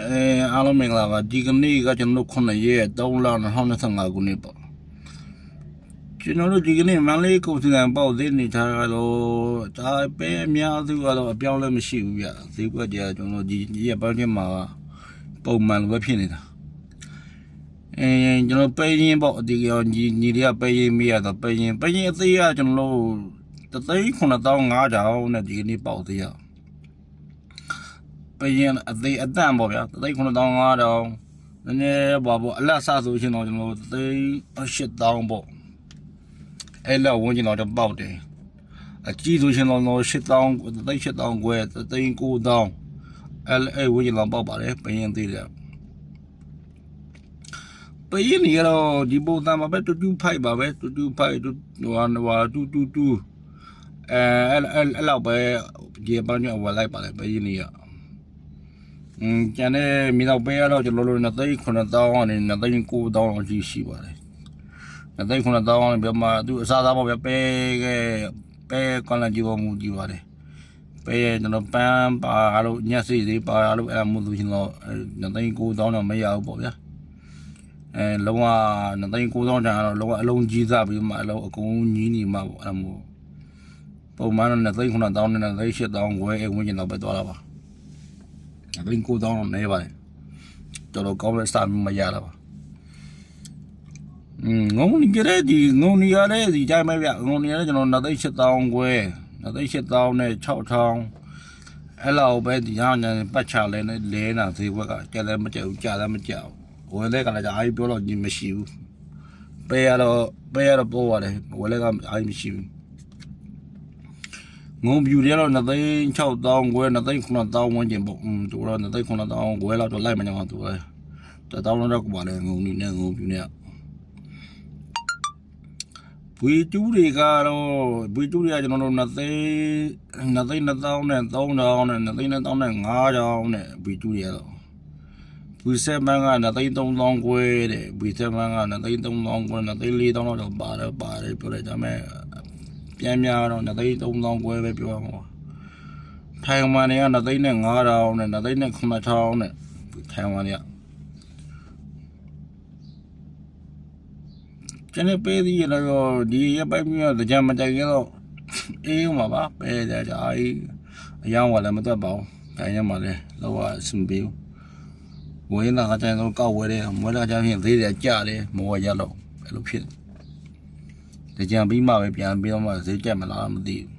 အဲအားလုံးမင်္ဂလာပါဒီကနေ့ကကျွန်တော်တို့9ရက်3လ2025ခုနှစ်ပေါ့ကျွန်တော်တို့ဒီကနေ့မန္တလေးကုန်စည်ံပေါ့သေးနေထားတော့ဒါပဲအများစုကတော့အပြောင်းလဲမရှိဘူးဗျဈေးကွက်တွေကကျွန်တော်ဒီဒီရက်ပိုင်းချင်းမှာပုံမှန်လိုပဲဖြစ်နေတာအဲကျွန်တော်ပဲရင်ပေါ့ဒီကညီညီတွေကပဲရင်မိရတော့ပဲရင်ပဲရင်အသေးကကျွန်တော်တို့39500နဲ့ဒီကနေ့ပေါ့သေးရပ ရင်အသေးအတန့်ပေါ့ဗျာတသိန်း9500တောင်နည်းနည်းပါပေါ့အလတ်ဆဆိုရှင်တော့ကျွန်တော်သိန်း8000ပေါ့အဲ့လောက်ဝင်ကျွန်တော်တော့ပေါက်တယ်အကြီးဆိုရှင်တော့8000သိန်း8000ခွဲသိန်း9000အဲ့အဲ့ဝင်ကျွန်တော်ပေါက်ပါတယ်ပရင်သေးတယ်ပရင်နေတော့ဒီပုံစံမှာပဲတူတူဖိုက်ပါပဲတူတူဖိုက်တူဟိုဟာတူတူတူအဲအဲ့အဲ့လောက်ပဲဒီပန်းညဝလိုက်ပါလေပရင်နေရ อืมကျန်တဲ့မိတော့ပေးရတော့ကျွန်တော်တို့နှစ်သိန်း9000ကနေနှစ်သိန်း9000လောက်ရှိရှိပါတယ်နှစ်သိန်း9000ကနေပြမသူအစားသားပေါ့ဗျပဲခဲ့ပဲကွန်လန်ကြည့်ပေါ်မူကြည့်ပါတယ်ပဲကျွန်တော်ပန်းပါလို့ညက်စိသေးပါလို့အဲ့ဒါမှမဟုတ်ကျွန်တော်နှစ်သိန်း9000တော့မရဘူးပေါ့ဗျာအဲလုံးဝနှစ်သိန်း9000တန်တော့လုံးဝအလုံးကြီးစားပြီးမှအလုံးအကုန်ကြီးနေမှာပေါ့အဲ့ဒါမို့ပုံမှန်တော့နှစ်သိန်း9000နဲ့နှစ်သိန်း8000ခွဲအဝင်ကျင်တော့ပဲသွားတာပါ အသိကိုတောင်းတော့နေပါတယ်တော်တော်ကောင်းတဲ့စာမျိုးမရတာပါอืมငုံနေကြတဲ့ဒီငုံနေရတဲ့ဒီတိုင်းပဲဗျငုံနေရတဲ့ကျွန်တော်နှစ်သိန်း8000ခွဲနှစ်သိန်း8000နဲ့6000အဲ့လောက်ပဲဒီဟာနဲ့ပတ်ချလဲနဲ့လဲနာဈေးဘက်ကကြက်လည်းမကြက်ဘူးကြာလည်းမကြောက်ဝယ်လဲကလည်းအားပြောတော့ကြီးမရှိဘူးပေးရတော့ပေးရတော့ပိုးရတယ်ဝယ်လဲကအားမရှိဘူး ငုံပြူတွေကတော့2သိန်း6000ခွဲ2သိန်း9000ဝန်းကျင်ပေါ့อืมသူကတော့2သိန်း9000ခွဲလောက်တော့လိုက်မညောင်းသူပဲတတောင်းလောက်တော့ပါလေငုံနေနဲ့ငုံပြူနဲ့ဘွေတူးတွေကတော့ဘွေတူးတွေကကျွန်တော်တို့2သိန်း2သိန်း1000နဲ့3000နဲ့2သိန်း1000နဲ့5000နဲ့ဘွေတူးတွေကတော့ဘွေဆက်မန်းက2သိန်း3000ခွဲတဲ့ဘွေဆက်မန်းက2သိန်း3000ခွဲ2သိန်း4000လောက်တော့ပါတယ်ပါတယ်ပြောလိုက်ကြမယ် ပြန်များတော့2သိန်း3000ခွဲပဲပြောရမှာပါထိုင်ဝမ်တွေက2သိန်းနဲ့9000နဲ့2သိန်းနဲ့9000နဲ့ထိုင်ဝမ်တွေကကျန်တဲ့ပေးသည်ရတော့ဒီရပိုက်မျိုးကြံမတိုင်တော့အေးမှာပါပဲကြကြအေးအယောင်းဝလည်းမသက်ပါဘူးတိုင်ရမှာလဲလောကအဆင်ပြေဝင်းလာကတိုင်တော့ကောက်ဝဲတယ်မွေးလာကြရင်သေးတယ်ကြတယ်မဝရတော့အဲ့လိုဖြစ်တယ်တ ကြံပြီးမှပဲပြန်ပြီးတော့မှဈေးတက်မလားမသိဘူး